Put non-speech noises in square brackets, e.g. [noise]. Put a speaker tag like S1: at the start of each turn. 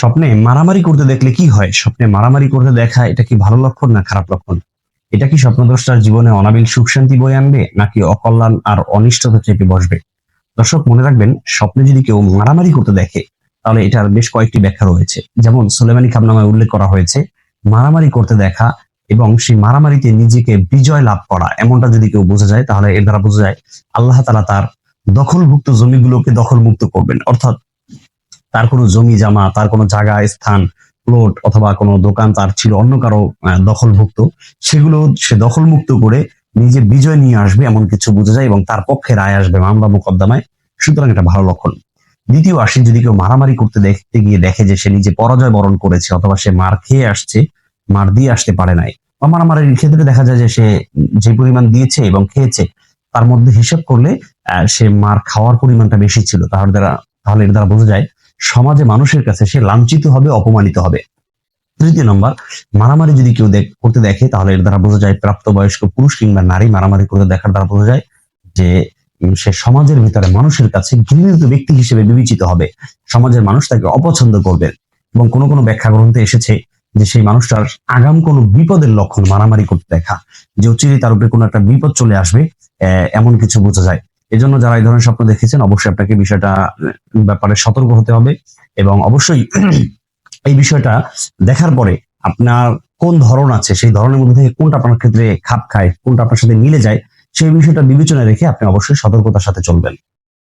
S1: স্বপ্নে মারামারি করতে দেখলে কি হয়? স্বপ্নে মারামারি করতে দেখা এটা কি ভালো লক্ষণ না খারাপ লক্ষণ? এটা কি স্বপ্নদ্রষ্টার জীবনে অনাবিল সুখ শান্তি বয়ে আনবে নাকি অকল্যাণ আর অনিষ্টতা চেপে বসবে? দর্শক, মনে রাখবেন, স্বপ্নে যদি কেউ মারামারি করতে দেখে, তাহলে এটার বেশ কয়েকটি ব্যাখ্যা রয়েছে। যেমন সোলেমানি খাবনামায় উল্লেখ করা হয়েছে, মারামারি করতে দেখা এবং সেই মারামারিতে নিজেকে বিজয় লাভ করা, এমনটা যদি কেউ বোঝা যায়, তাহলে এর দ্বারা বোঝা যায়, আল্লাহ তালা তার দখলভুক্ত জমিগুলোকে দখলমুক্ত করবেন। অর্থাৎ তার কোনো জমি জামা, তার কোনো জায়গা, স্থান প্লট অথবা কোনো দোকান তার ছিল, অন্য কারও দখলভুক্ত, সেগুলো সে দখলমুক্ত করে নিজে বিজয় নিয়ে আসবে এমন কিছু বোঝা যায় এবং তার পক্ষে রায় আসবে মামলা মোকদ্দমায়। সুতরাং এটা ভালো লক্ষণ। দ্বিতীয় আসি যদি কেউ মারামারি করতে দেখতে গিয়ে দেখে যে সে নিজে পরাজয় বরণ করেছে অথবা সে মার খেয়ে আসছে, মার দিয়ে আসতে পারে নাই, বা মারামারির ক্ষেত্রে দেখা যায় যে সে যে পরিমাণ দিয়েছে এবং খেয়েছে, তার মধ্যে হিসাব করলে সে মার খাওয়ার পরিমাণটা বেশি ছিল। তাহলে দ্বারা তাহলে এর দ্বারা বোঝা যায় সমাজে মানুষের কাছে সে লাঞ্ছিত হবে, অপমানিত হবে। তৃতীয় নম্বর, মারামারি যদি কেউ করতে দেখে, তাহলে এর দ্বারা বোঝা যায় প্রাপ্তবয়স্ক পুরুষ কিংবা নারী মারামারি করতে দেখার দ্বারা বোঝা যায় যে সে সমাজের ভিতরে মানুষের কাছে ঘৃণিত ব্যক্তি হিসেবে বিবেচিত হবে। সমাজের মানুষ তাকে অপছন্দ করবে। এবং কোনো কোনো ব্যাখ্যা গ্রন্থে এসেছে যে সেই মানুষটার আগাম কোনো বিপদের লক্ষণ মারামারি করতে দেখা। যে অচিরে তার উপরে কোনো একটা বিপদ চলে আসবে এমন কিছু বোঝা যায়। এজন্য যারা এই ধরনের স্বপ্ন দেখেছেন, অবশ্যই আপনাকে বিষয়টা ব্যাপারে সতর্ক হতে হবে এবং অবশ্যই [clears throat] এই বিষয়টা দেখার পরে আপনার কোন ধরন আছে, সেই ধরনের মধ্যে থেকে কোনটা আপনার ক্ষেত্রে খাপ খায়, কোনটা আপনার সাথে মিলে যায়, সেই বিষয়টা বিবেচনায় রেখে আপনি অবশ্যই সতর্কতার সাথে চলবেন।